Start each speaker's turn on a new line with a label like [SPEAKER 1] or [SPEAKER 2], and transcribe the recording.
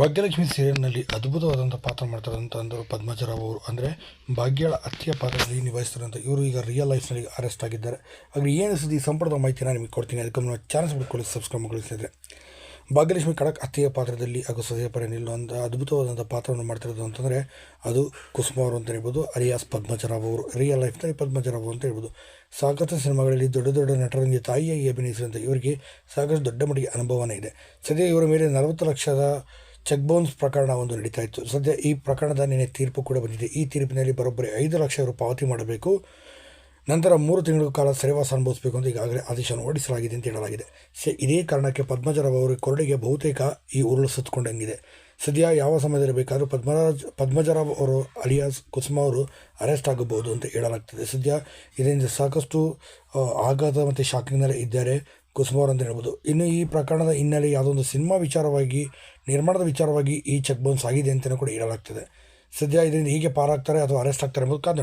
[SPEAKER 1] ಭಾಗ್ಯಲಕ್ಷ್ಮಿ ಸೀರಿಯಲ್ನಲ್ಲಿ ಅದ್ಭುತವಾದಂಥ ಪಾತ್ರ ಮಾಡ್ತಾರಂತ ಅಂದರು ಪದ್ಮಜರಾವ್ ಅವರು. ಅಂದರೆ ಭಾಗ್ಯಳ ಅತ್ತಿಯ ಪಾತ್ರದಲ್ಲಿ ನಿಭಾಯಿಸ್ತಾರಂತ ಇವರು ಈಗ ರಿಯಲ್ ಲೈಫ್ನಲ್ಲಿ ಅರೆಸ್ಟ್ ಆಗಿದ್ದಾರೆ. ಹಾಗೆ ಏನು ಸುದ್ದಿ ಸಂಪೂರ್ಣ ಮಾಹಿತಿನ ನಿಮಗೆ ಕೊಡ್ತೀನಿ. ಅದಕ್ಕೆ ನಮ್ಮ ಚಾನಲ್ಸ್ ಬಿಟ್ಕೊಳ್ಳಿ ಸಬ್ಸ್ಕ್ರೈಬ್ ಮಾಡಿಸಿದ್ರೆ ಭಾಗ್ಯಲಕ್ಷ್ಮಿ ಖಡಕ್ ಅತ್ತಿಯ ಪಾತ್ರದಲ್ಲಿ ಹಾಗೂ ಸದ್ಯ ಪರ ನಿಲ್ಲುವಂಥ ಅದ್ಭುತವಾದಂಥ ಪಾತ್ರವನ್ನು ಮಾಡ್ತಿರೋದು ಅಂತಂದರೆ ಅದು ಕುಸುಮ ಅವರು ಅಂತ ಹೇಳ್ಬೋದು ಅರಿಯಾಸ್ ಪದ್ಮಜರಾವ್ ಅವರು. ರಿಯಲ್ ಲೈಫ್ನಲ್ಲಿ ಪದ್ಮಜರಾವ್ ಅಂತ ಹೇಳ್ಬೋದು. ಸಾಕಷ್ಟು ಸಿನಿಮಾಗಳಲ್ಲಿ ದೊಡ್ಡ ದೊಡ್ಡ ನಟರೊಂದಿಗೆ ತಾಯಿಯಾಗಿ ಅಭಿನಯಿಸಿದಂಥ ಇವರಿಗೆ ಸಾಕಷ್ಟು ದೊಡ್ಡ ಮಟ್ಟಿಗೆ ಅನುಭವನೇ ಇದೆ. ಸದ್ಯ ಇವರ ಮೇಲೆ ನಲವತ್ತು ಲಕ್ಷದ ಚೆಕ್ ಬೌನ್ಸ್ ಪ್ರಕರಣ ಒಂದು ನಡೀತಾ ಇತ್ತು. ಸದ್ಯ ಈ ಪ್ರಕರಣದ ನಿನ್ನೆ ತೀರ್ಪು ಕೂಡ ಬಂದಿದೆ. ಈ ತೀರ್ಪಿನಲ್ಲಿ ಬರೋಬ್ಬರಿ ಐದು ಲಕ್ಷ ಅವರು ಪಾವತಿ ಮಾಡಬೇಕು. ನಂತರ ಮೂರು ತಿಂಗಳ ಕಾಲ ಸೆರೆವಾಸ ಅನುಭವಿಸಬೇಕು ಅಂತ ಈಗಾಗಲೇ ಆದೇಶವನ್ನು ಹೊರಡಿಸಲಾಗಿದೆ ಅಂತ ಹೇಳಲಾಗಿದೆ. ಸೊ, ಇದೇ ಕಾರಣಕ್ಕೆ ಪದ್ಮಜರಾವ್ ಅವರ ಕೊರಡಿಗೆ ಬಹುತೇಕ ಈ ಉರುಳು ಸುತ್ತಕೊಂಡಂಗಿದೆ. ಸದ್ಯ ಯಾವ ಸಮಯದಲ್ಲಿ ಬೇಕಾದರೂ ಪದ್ಮರಾಜ್ ಪದ್ಮಜರಾವ್ ಅವರು ಅಲಿಯಾಸ್ ಕುಸುಮ ಅವರು ಅರೆಸ್ಟ್ ಆಗಬಹುದು ಅಂತ ಹೇಳಲಾಗ್ತದೆ. ಸದ್ಯ ಇದರಿಂದ ಸಾಕಷ್ಟು ಆಘಾತ ಮತ್ತು ಶಾಕಿಂಗ್ನಲ್ಲೇ ಇದ್ದಾರೆ. ಕುಸುಮ ಅವರು ಅಂತ ಹೇಳ್ಬೋದು. ಇನ್ನು ಈ ಪ್ರಕರಣದ ಹಿನ್ನೆಲೆ ಯಾವುದೊಂದು ಸಿನಿಮಾ ವಿಚಾರವಾಗಿ, ನಿರ್ಮಾಣದ ವಿಚಾರವಾಗಿ ಈ ಚೆಕ್ ಬೌನ್ಸ್ ಆಗಿದೆ ಅಂತಲೂ ಕೂಡ ಹೇಳಲಾಗ್ತದೆ. ಸದ್ಯ ಇದರಿಂದ ಹೀಗೆ ಪಾರಾಗ್ತಾರೆ ಅಥವಾ ಅರೆಸ್ಟ್ ಆಗ್ತಾರೆ ಎಂಬುದು ಕಾದು